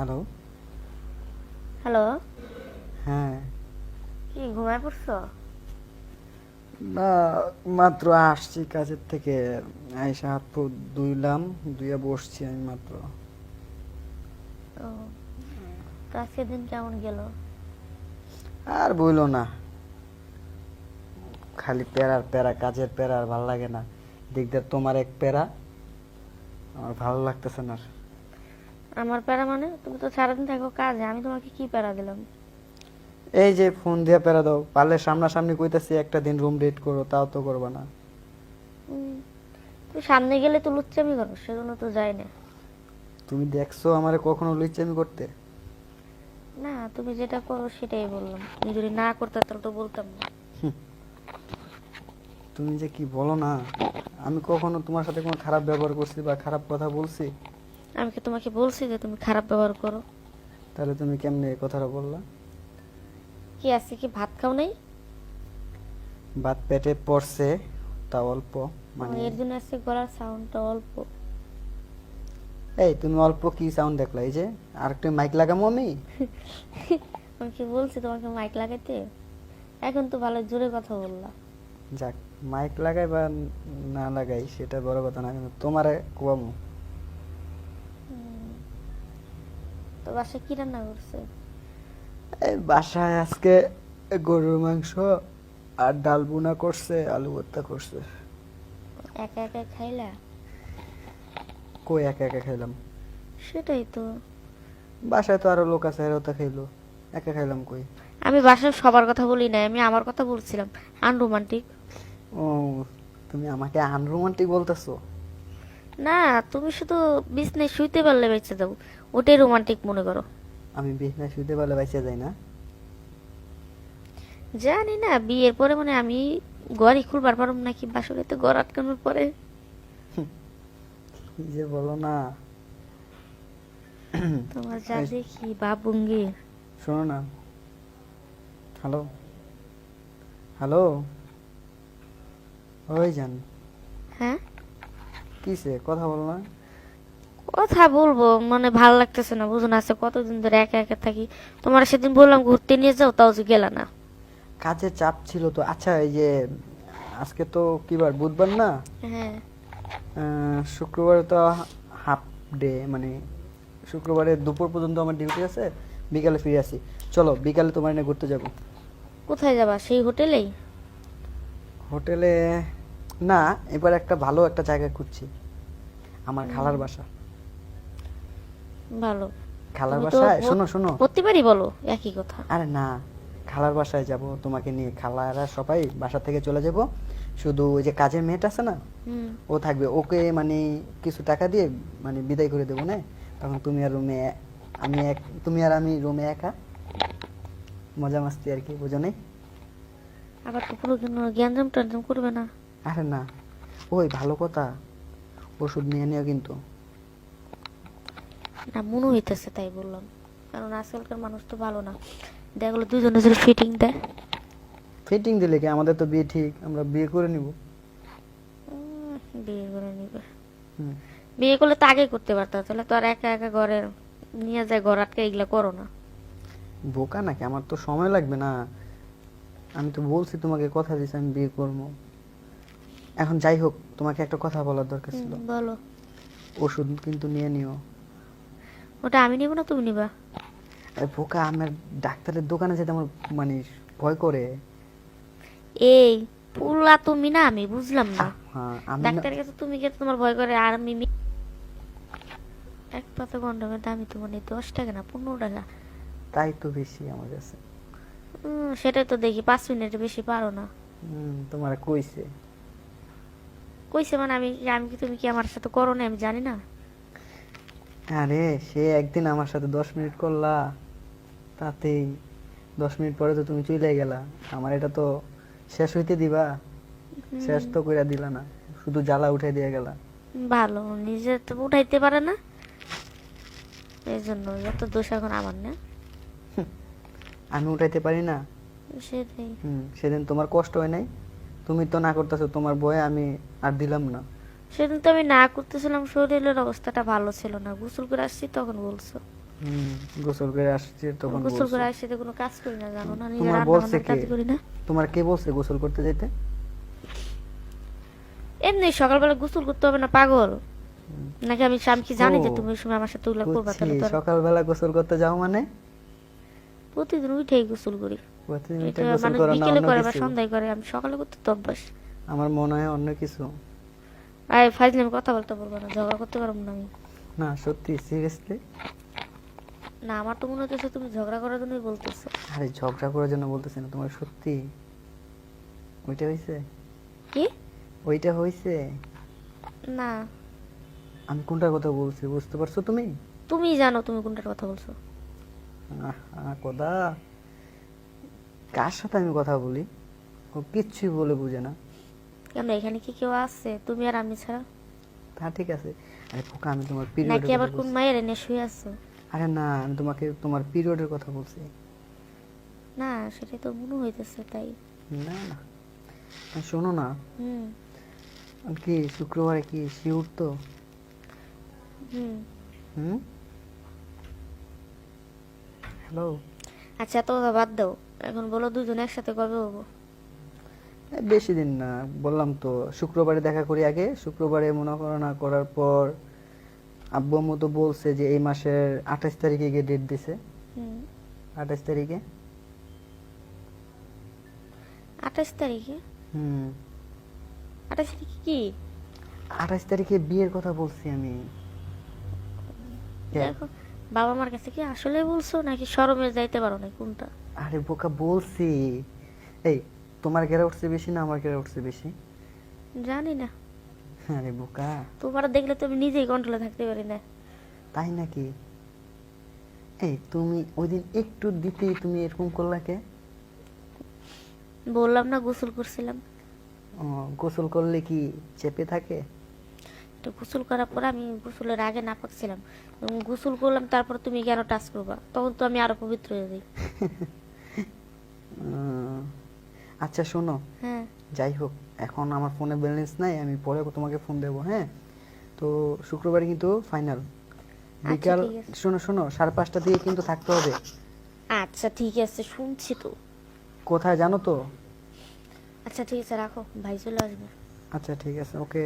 Hello hello হ্যাঁ। কি ঘুমায় পড়ছো? না মাত্র আসছি কাজের থেকে। আইসা হাত পা ধুইলাম ধুইয়া বসছি আমি মাত্র। ও তো আজকের দিন কেমন গেল? আর বইলো না। খালি প্যারার প্যারা কাজের প্যারা আর ভালো লাগে না। দিক তোমার এক প্যারা আমার ভালো লাগতেছে না আর। আমার প্যারা মানে? তুমি তো সারাদিন থাকো কাজে আমি তোমাকে কি প্যারা দিলাম? এই যে ফোন দিয়ে প্যারা দাও পারলে সামনাসামনি কইতাছি একটা দিন রুম ডেট করো তাও তো করবা না। তুমি সামনে গেলে তো লুচ্চামি করো সেজন্য তো যাই না। তুমি দেখছ আমারে কখনো লুচ্চামি করতে? না তুমি যেটা করো সেটাই বললাম। তুমি যদি না করতে তাহলে তো বলতাম না। তুমি যে কি বলো না আমি কখনো তোমার সাথে কোনো খারাপ ব্যবহার করছি বা খারাপ কথা বলছি? আমি কি তোমাকে বলছি যে তুমি খারাপ ব্যবহার করো? তাহলে তুমি কেমনে এই কথাটা বললা? কি আছে কি ভাত খাও নাই? ভাত পেটে পড়ছে তা অল্প মানে এর জন্য আজকে গলার সাউন্ডটা অল্প। এই তুমি অল্প কি সাউন্ড দেখলা? এই যে আর একটু মাইক লাগামো আমি? আমি কি বলছি তোমাকে মাইক লাগাইতে? এখন তো ভালো জোরে কথা বললা। যাক মাইক লাগাই বা না লাগাই সেটা বড় কথা না কিন্তু তোমারে কুয়ামো। তো বাসায় কি রান্না করছে? এই বাসায় আজকে গরুর মাংস আর ডাল বুনা করছে আলু ভর্তা করছে। একা একা খাইলা? কই একা একা খাইলাম? সেটাই তো। বাসায় তো আরও লোক আছে এরাও তো খাইলো। একা খাইলাম কই? আমি বাসায় সবার কথা বলি না আমি আমার কথা বলছিলাম। আনরোমান্টিক। ও তুমি আমাকে আনরোমান্টিক বলতেছো? না তুমি শুধু বিছনায় শুইতে পারলে বেঁচে যাও ওটাই রোমান্টিক মনে করো। আমি বিছনায় শুতে পারলে বাইসে যাই না। জানি না বিয়ের পরে মানে আমি ঘরই খুলবার পারব নাকি বাসরে তো ঘর আটকানোর পরে। কি যে বলো না। তোমার যা দেখি বাবুঙ্গি শোনো না। হ্যালো হ্যালো ওই যান হ্যাঁ? কিসে? কথা বলো না। কথা বলব মানে ভালো লাগতেছে না বুঝুন আছে কতদিন ধরে একা একা থাকি। তোমার সেদিন বললাম ঘুরতে নিয়ে যাও তাও যে গেলা না। কাজের চাপ ছিল তো আচ্ছা এই যে আজকে তো কি বার বুধবার না? হ্যাঁ। শুক্রবারে তো হাফ ডে মানে শুক্রবারে দুপুর পর্যন্ত আমার ডিউটি আছে বিকালে ফিরে আসি। চলো বিকালে তোমার এনে ঘুরতে যাব। কোথায় যাবা সেই হোটেলেই? হোটেলে না এবার একটা ভালো একটা জায়গা খুঁজছি আমার খালার বাসা। ভালো। খালার বাসায়? শোনো শোনো। প্রতিবারই বলো একই কথা। আরে না খালার বাসায় যাব তোমাকে নিয়ে। খালারা সবাই বাসা থেকে চলে যাব। শুধু ওই যে কাজের মেয়েটা আছে না ও থাকবে। ওকে মানে কিছু টাকা দিয়ে মানে বিদায় করে দেবো না? তখন তুমি আর রুমে আমি এক তুমি আর আমি রুমে একা। মজা মাস্তি আর কি বুঝো নাই? আবার তো পুরো জ্ঞানজাম করবে না। আরে না ওই ভালো কথা। ওষুধ নিয়ে নিও কিন্তু। না মনে হইতেছে তাই বললাম। কারণ আজকালকার মানুষ তো ভালো না। দেখল দুজনে যদি ফিটিং দেয়। ফিটিং দিলে কি আমাদের তো বিয়ে ঠিক? আমরা বিয়ে করে নিব। বিয়ে করে নিবে। বিয়ে করলে তো আগে করতে পারতো তাহলে তো আর একা একা ঘরে নিয়ে যায় ঘর আটকে এগুলা করো না। বোকা নাকি? আমার তো সময় লাগবে না। আমি তো বলছি তোমাকে কথা দিছি আমি বিয়ে করব। এখন যাই হোক তোমাকে একটা কথা বলার দরকার ছিল। বলো। ওষুধ কিন্তু নিয়ে নিও। ওটা আমি নিব না তুমি নিবা? আরে বোকা আমার ডাক্তারের দোকানে যেতে আমার মানে ভয় করে। এই পুলা তুমি না আমি বুঝলাম না। হ্যাঁ আমি ডাক্তারের কাছে তুমি গেলে তোমার ভয় করে আর আমি এক পাতা গন্ডমের দামি তো মানে দশ টাকা না পনেরো টাকা। তাই তো বেশি আমার কাছে। সেটাই তো দেখি পাঁচ মিনিট বেশি পারো না। হুম, তোমার কইছে। কইছে মানে আমি আমি কি তুমি কি আমার সাথে করো না আমি জানি না। আরে সে একদিন আমার সাথে দশ মিনিট করলা তাতেই দশ মিনিট পরে তো তুমি চলে গেলা। আমার এটা তো শেষ হইতে দিবা। শেষ তো কইরা দিলা না শুধু জ্বালা উঠে দিয়ে গেলা। ভালো নিজে তো উঠাইতে পারে না। এই জন্য যত দোষ এখন আমার না। আমি উঠাইতে পারি না। সেটাই। হুম সেদিন তোমার কষ্ট হয় নাই। তুমি তো না করতেছো তোমার বয়ে আমি আর দিলাম না। সেদিন তো আমি না করতেছিলাম শরীরের অবস্থাটা ভালো ছিল না। গোসল করে আসছি তখন বলছো। গোসল করে আসছে তখন গোসল করে আসে তো কোনো কাজ করি না জানো না নিজে রান্না কাজ করি না। তোমার কে বলছে গোসল করতে যেতে এমনি সকালবেলা গোসল করতে হবে না পাগল? নাকি আমি আমি কি জানি যে তুমি সময় আমার সাথে করবা তাহলে তো সকালবেলা গোসল করতে যাও মানে? প্রতিদিন উঠেই গোসল করি। প্রতিদিন উঠে গোসল করো না বিকেলে করে বা? সন্ধ্যায় করে আমি সকালে করতে তো অভ্যাস। আমার মনে হয় অন্য কিছু। আয় ফাইজলে আমি কথা বলতে পারব না ঝগড়া করতে পারব না আমি। না সত্যি সিরিয়াসলি না আমার তো মনে হচ্ছে তুমি ঝগড়া করার জন্যই বলতেছো। আরে ঝগড়া করার জন্য বলতেছি না তোমার সত্যি? ওইটা হয়েছে কি? ওইটা হয়েছে না। আমি কোনটার কথা বলছি বুঝতে পারছ তুমি? তুমি জানো তুমি কোনটার কথা বলছো। কোদা কার সাথে আমি কথা বলি? ও কিচ্ছুই বলে বুঝে না। কেন এখানে কি কেউ আছে? তুমি আর আমি ছাড়া। তা ঠিক আছে। আরে খোকা আমি তোমার পিরিয়ড নাকি আবার কোন। মায়ের এনে শুয়ে আছো? আরে না আমি তোমাকে তোমার পিরিয়ডের কথা বলছি। না সেটাই তো মনে হইতেছে তাই। না না। শোনো না। হুম। কি শুক্রবারে কি শিউর তো? হুম। হুম? হ্যালো আচ্ছা কথা বাদ দাও। এখন বলো দুজন একসাথে কবে হব? বেশি দিন না। বললাম তো শুক্রবারে দেখা করি আগে। শুক্রবারে মনে করো না করার পর আব্বু আম্মু তো বলছে যে এই মাসের আঠাশ তারিখে গিয়ে ডেট দিছে। আঠাশ তারিখে? আঠাশ তারিখে? হুম। আঠাশ তারিখে কি? আঠাশ তারিখে বিয়ের কথা বলছি আমি। বাবা মার কাছে কি আসলে বলছো? নাকি শরমে যাইতে পারো না কোনটা? আরে বোকা বলছি। এই তোমার গেরা উঠছে বেশি না আমার গেরা উঠছে বেশি? জানি না। আরে বোকা। তোমার দেখলে তো আমি নিজেই কন্ট্রোলে থাকতে পারি না। তাই নাকি? এই তুমি ওই দিন একটু দিতেই তুমি এরকম করলা কে? বললাম না গোসল করছিলাম। ও, গোসল করলে কি চেপে থাকে? তো গোসল করার পর আমি গোসলের আগে না পাকছিলাম। এবং গোসল করলাম তারপর তুমি কেন টাচ করবা? তখন তো আমি আরও পবিত্র হয়ে যাই। আচ্ছা শোনো। হ্যাঁ। যাই হোক এখন আমার ফোনে ব্যালেন্স নাই আমি পরে তোমাকে ফোন দেব হ্যাঁ? তো শুক্রবার কিন্তু ফাইনাল বিকাল শোনো শোনো সাড়ে পাঁচটা দিয়ে কিন্তু থাকতে হবে। আচ্ছা ঠিক আছে শুনছি তো। কোথায় জানো তো? আচ্ছা ঠিক আছে রাখো ভাই চলে আসবে। আচ্ছা ঠিক আছে ওকে।